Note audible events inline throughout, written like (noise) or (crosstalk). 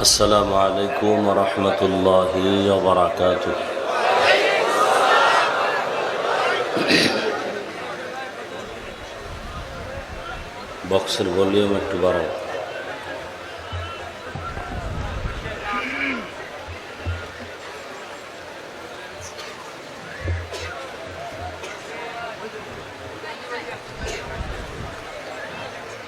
السلام عليكم ورحمة الله وبركاته (coughs) বক্সের ভলিউম একটু বাড়াও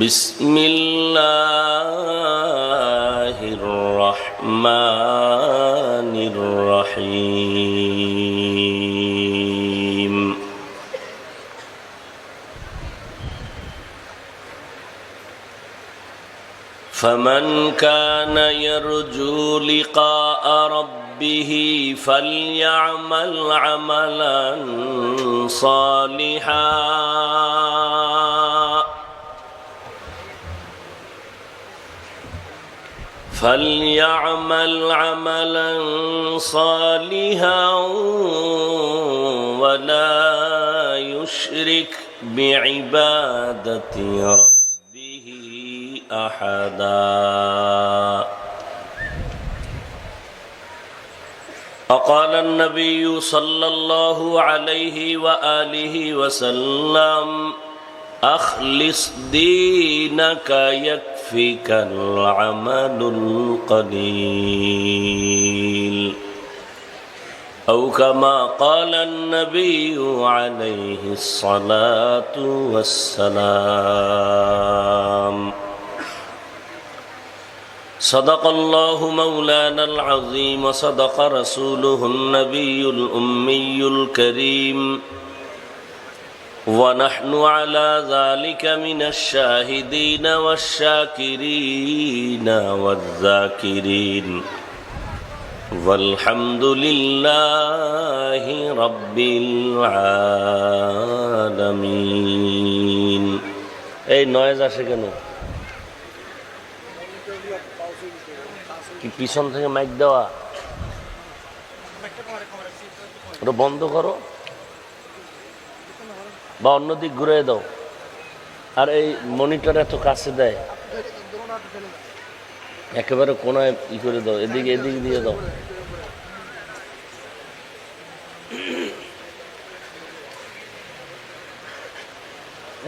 بسم الله الرحمن الرحيم. فمن كان يرجو لقاء ربه فليعمل عملا صالحا. فليعمل عملا صالحا ولا يشرك بعبادة ربه أحدا. وقال النبي صلى الله عليه وآله وسلم أخلص دينك يكفك العمل القليل. أو كما قال النبي عليه الصلاة والسلام. صدق الله مولانا العظيم وصدق رسوله النبي الأمي الكريم. ونحن على ذلك من الشاهدين والشاكرين والذاكرين والحمد لله رب العالمين এই নয়েজ আসে কেন কি পিছন থেকে মাইক দেওয়া ওটা বন্ধ করো বা অন্যদিক ঘুরে দাও। আর এই মনিটর এত কাছে দেয়। একেবারে কোনায় ই করে দাও, এদিকে এদিক দিয়ে দাও।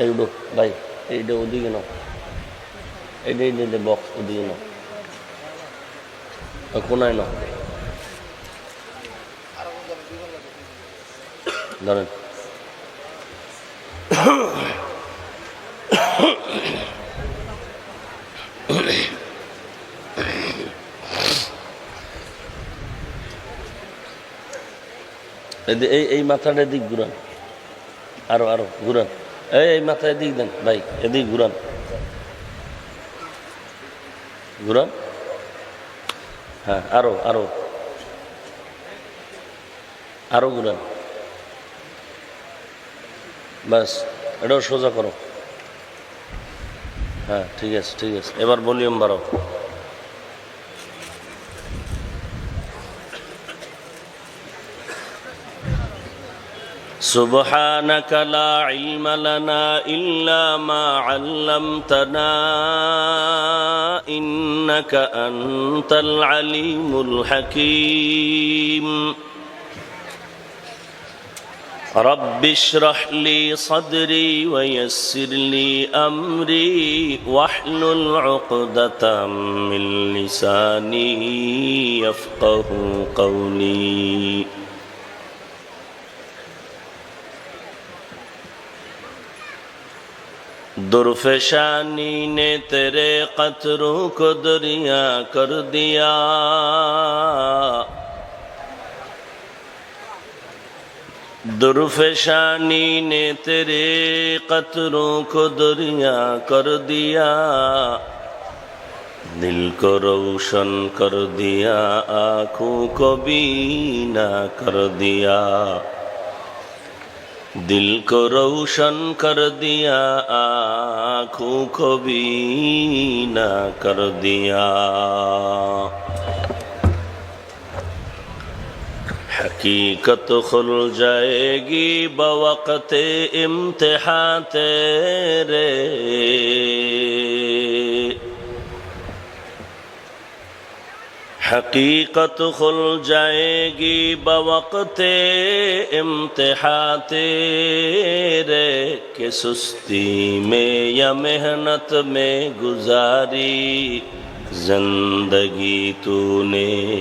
এইগুলো ভাই, এইটা ওদিকে নাও। এইটা এইটা বক্স ওদিকে নাও। কোনায় নাও। ধরেন। এই এই মাথাটা এদিক ঘুরান। আরও আরও, ঘুরান। এই এই মাথা এদিক দেন, ভাই, এদিক ঘুরান। ঘুরান। হ্যাঁ আরও আরও। আরও ঘুরান। বাস এটাও সোজা করো হ্যাঁ ঠিক আছে ঠিক আছে এবার ভলিউম বাড়াও سبحانك لا علم لنا إلا ما علمتنا إنك أنت العليم الحكيم رب اشرح لي صدري ويسر لي أمري واحلل عقدة من لساني يفقه قولي. درفشانی نے تیرے قطروں کو دریا کر دیا दुर्फशानी ने तेरे कतरों को दरिया कर दिया दिल को रोशन कर दिया आंखों को बीना कर दिया दिल को रोशन कर दिया आँखों को बीना कर दिया حقیقت کھل جائے گی بوقت امتحان تیرے۔ حقیقت کھل جائے گی بوقت امتحان تیرے۔ کہ سستی میں یا محنت میں گزاری زندگی تو نے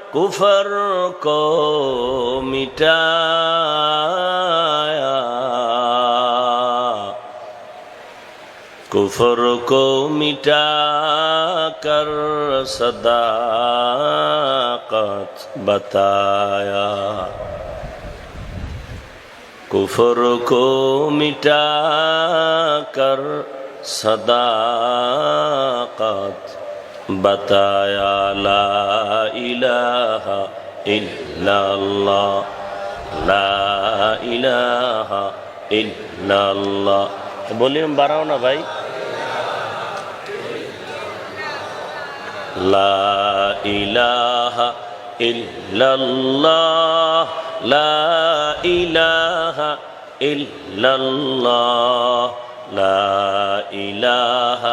কুফর কো মিটায়া। কুফর কো মিটা কর সদাকত বতায়া। কুফর কো মিটা কর সদা बताया ला इलाहा इल्लल्लाह ला इलाहा इल्लल्लाह ভলিউম বাড়াও না ভাই লা ইলাহা ইল্লাল্লাহ লা ইলাহা ইল্লাল্লাহ লা ইলাহা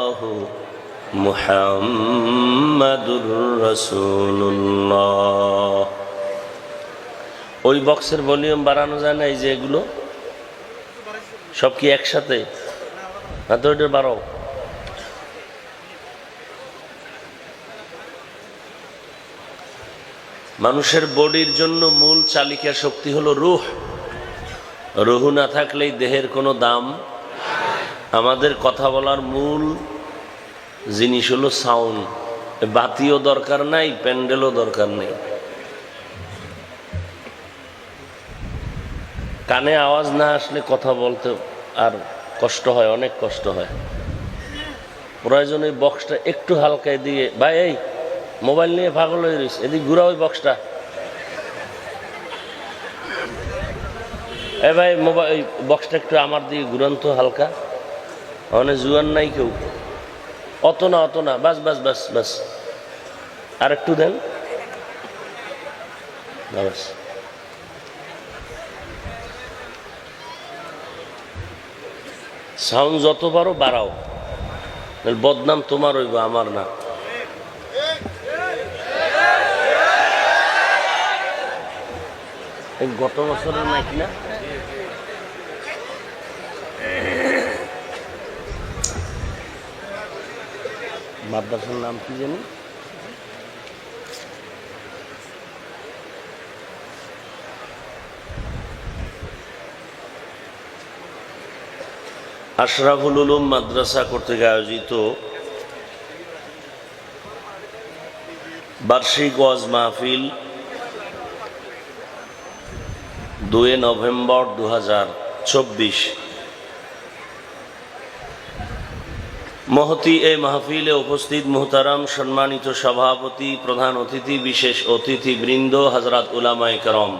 মুহাম্মাদুর রাসূলুল্লাহ। ওই বক্সের ভলিউম বাড়ানো যায় না, এই যে এগুলো? সব কি একসাথে? না তো ওইটা বাড়াও। মানুষের বডির জন্য মূল চালিকা শক্তি হলো রুহ। রুহু না থাকলেই দেহের কোনো দাম আমাদের কথা বলার মূল জিনিস হলো সাউন্ড। বাতিও দরকার নাই, প্যান্ডেলও দরকার নেই। কানে আওয়াজ না আসলে কথা বলতে আর কষ্ট হয়, অনেক কষ্ট হয়। প্রয়োজন ওই বক্সটা একটু হালকায় দিয়ে, ভাই, এই মোবাইল নিয়ে পাগল হয়ে রয়েছে এদিক ঘুরা ওই বক্সটা এ ভাই মোবাইল বক্সটা একটু আমার দিকে ঘুরান তো হালকা। মানে জুয়ান নাই কেউ। অত না অত না, বাস বাস বাস বাস। আর একটু দেন সাউন্ড যত পারো বাড়াও। বদনাম তোমার হইব, আমার না। গত বছরের নাকি না? মাদ্রাসার নাম কি জানি? আশরাফুল উলুম মাদ্রাসা কর্তৃক আয়োজিত বার্ষিক ওয়াজ মাহফিল দুই নভেম্বর দু হাজার চব্বিশ মহতি এই মাহফিলে উপস্থিত মোহতারাম সম্মানিত সভাপতি, প্রধান অতিথি, বিশেষ অতিথি বৃন্দ হজরত উলামাই করম।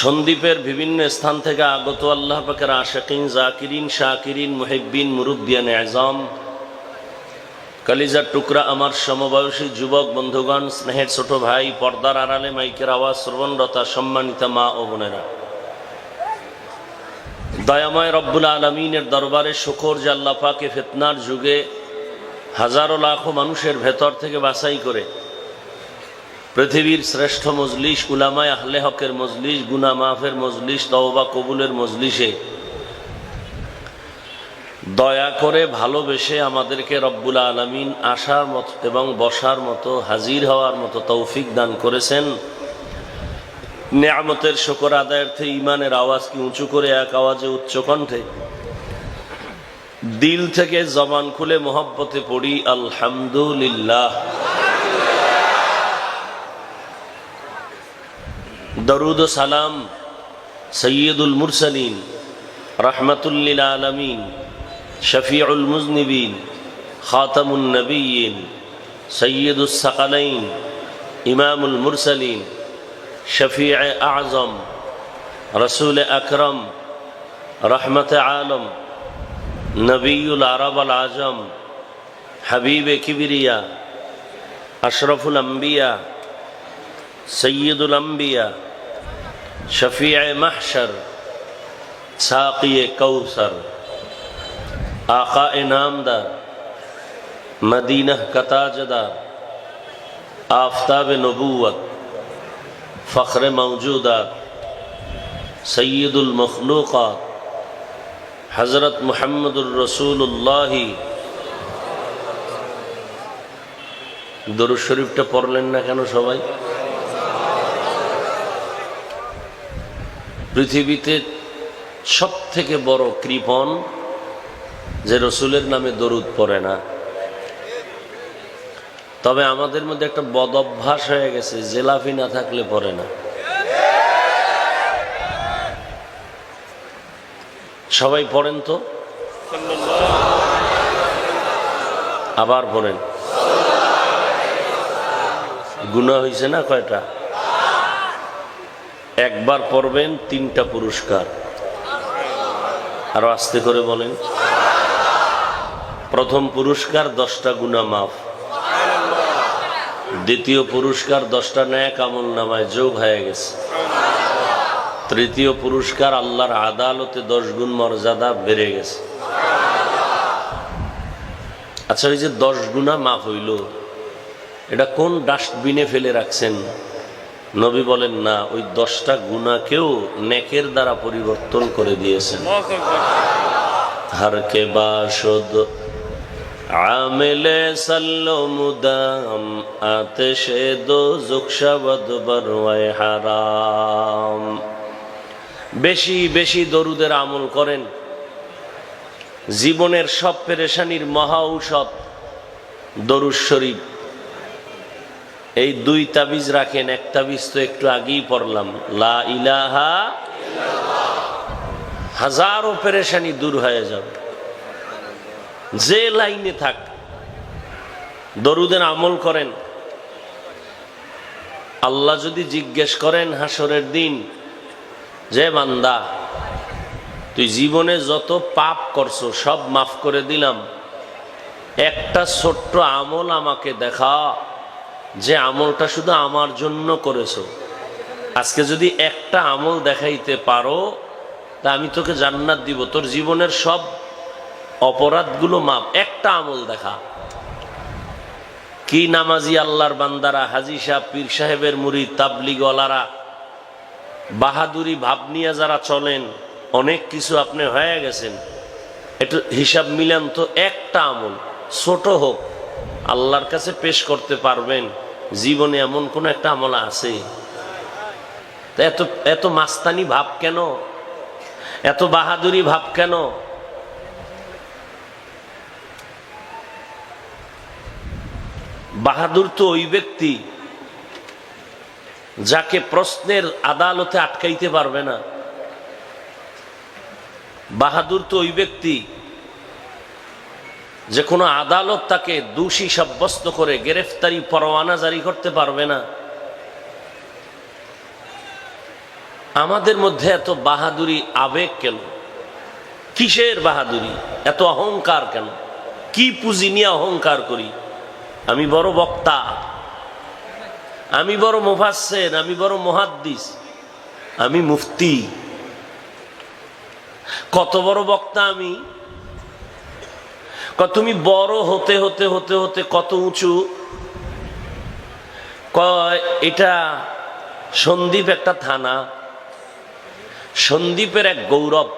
সন্দ্বীপের বিভিন্ন স্থান থেকে আগত আল্লাহ পাকের আশাকিন, জাকিরিন, শাকিরিন, মুহিব্বিন, মুরুব্বিয়ান আজম কালিজার টুকরা আমার সমবয়সী যুবক বন্ধুগণ, স্নেহের ছোট ভাই, পর্দার আড়ালে মাইকের আওয়াজ, শ্রবণরতা সম্মানিতা মা ও বোনেরা। দয়াময় রব্বুল আলমিনের দরবারে শকর যে আল্লাহ ফেতনার যুগে হাজারো লাখো মানুষের ভেতর থেকে বাছাই করে পৃথিবীর শ্রেষ্ঠ মজলিস, উলামায় আহলে হকের মজলিস গুনা মাফের মজলিস, তওবা কবুলের মজলিসে দয়া করে ভালোবেসে আমাদেরকে রব্বুল আলমিন আসার মতো এবং বসার মতো, হাজির হওয়ার মতো তৌফিক দান করেছেন। নেয়ামতের শকর আদায়ার্থে ইমানের আওয়াজকে উঁচু করে এক আওয়াজে উচ্চ কণ্ঠে? দিল থেকে জবান খুলে মোহব্বতে পড়ি, আলহামদুলিল্লাহ। দরুদ সালাম সৈয়দুল মুরসালিন, রহমতুল্লিল আলমিন, শফিউল মুজনিবিন খাতামুল নবীন সৈয়দুল সকালাইন, ইমামুল মুরসালিন। شفیع اعظم، رسول اکرم، رحمت عالم، نبی العرب العظم، حبیب کبریا، اشرف الانبیاء، سید الانبیاء، شفیع محشر، ساقی کوثر، آقا انعام دار مدینہ کا تاجدار آفتاب نبوت ফখরে মৌজুদাত সৈয়দুল মখলুকাত হজরত মোহাম্মদুর রসুল্লাহ দরুদ শরীফটা পড়লেন না কেন সবাই? পৃথিবীতে সব থেকে বড় কৃপণ যে রসুলের নামে দরুদ পড়ে না। তবে আমাদের মধ্যে একটা বদ অভ্যাস হয়ে গেছে, জেলাফি না থাকলে পড়ে না। সবাই পড়েন তো? আবার পড়েন। গুণা হয়েছে না কয়টা? একবার পড়বেন, তিনটা পুরস্কার। আরও আস্তে করে বলেন। প্রথম পুরস্কার, দশটা গুণা মাফ। দ্বিতীয় পুরস্কার দশটা ন্যাক আমল নামায় যোগ হয়ে গেছে। তৃতীয় পুরস্কার আল্লাহর আদালতে দশ গুণ মর্যাদা বেড়ে গেছে। আচ্ছা ওই যে দশ গুণা মাফ হইল এটা কোন ডাস্টবিনে ফেলে রাখছেন? নবী বলেন না ওই দশটা গুণাকেও নেকের দ্বারা পরিবর্তন করে দিয়েছেন। হারকে বা عامل سلو مدام آتش دو زکشبت بروی حرام বেশি বেশি দরুদের আমল করেন। জীবনের সব পেরেশানির মহা ঔষধ দরুদ শরীফ। এই দুই তাবিজ রাখেন, এক তাবিজ তো একটু আগেই পড়লাম। লা ইলাহা হাজারো পেরেশানি দূর হয়ে যাবে। যে লাইনে থাক দরুদের আমল করেন। আল্লাহ যদি জিজ্ঞেস করেন হাসরের দিন, যে বান্দা, তুই জীবনে যত পাপ করছ, সব মাফ করে দিলাম। একটা ছোট্ট আমল আমাকে দেখা, যে আমলটা শুধু আমার জন্য করেছ। আজকে যদি একটা আমল দেখাইতে পারো, তা আমি তোকে জান্নাত দিব। তোর জীবনের সব অপরাধগুলো মাপ একটা আমল দেখা। কি নামাজি আল্লাহর বান্দারা, হাজি সাহেব, পীর সাহেবের মুড়ি তাবলিগলারা বাহাদুরি ভাব নিয়ে যারা চলেন, অনেক কিছু আপনি হয়ে গেছেন। একটু হিসাব মিলান তো একটা আমল। ছোট হোক, আল্লাহর কাছে পেশ করতে পারবেন। জীবনে এমন কোন একটা আমল আছে। এত এত মাস্তানি ভাব কেন? এত বাহাদুরি ভাব কেন? বাহাদুর তো ওই ব্যক্তি যাকে প্রশ্নের আদালতে আটকাইতে পারবে না। বাহাদুর তো ওই ব্যক্তি যে কোনো আদালত তাকে দোষী সাব্যস্ত করে গ্রেফতারি পরোয়ানা জারি করতে পারবে না। আমাদের মধ্যে এত বাহাদুরি আবেগ কেন? কিসের বাহাদুরি? এত অহংকার কেন? কি পুঁজি নিয়ে অহংকার করি? আমি বড় বক্তা। আমি বড় মুফাসেন আমি বড় মহাদ্দিস, আমি মুফতি। কত বড় বক্তা আমি? তুমি বড় হতে হতে হতে হতে কত উঁচু? এটা সন্দীপ একটা থানা। সন্দীপের এক গৌরব।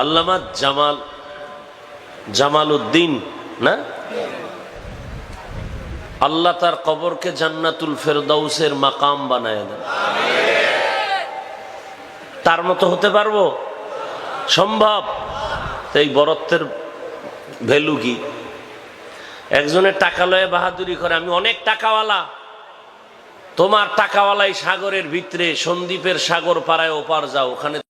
আল্লামা জামাল জামাল উদ্দিন না? আল্লাহ তার কবরকে জান্নাতুল ফেরদাউসের মাকাম বানায় দেন। তার মতো হতে পারব? সম্ভব। এই বরত্বের ভ্যালু কি? একজনের টাকা লয়ে বাহাদুরি করে, আমি অনেক টাকাওয়ালা। তোমার টাকাওয়ালাই সাগরের ভিতরে, সন্দীপের সাগর পাড়ায় ওপার যাও, ওখানে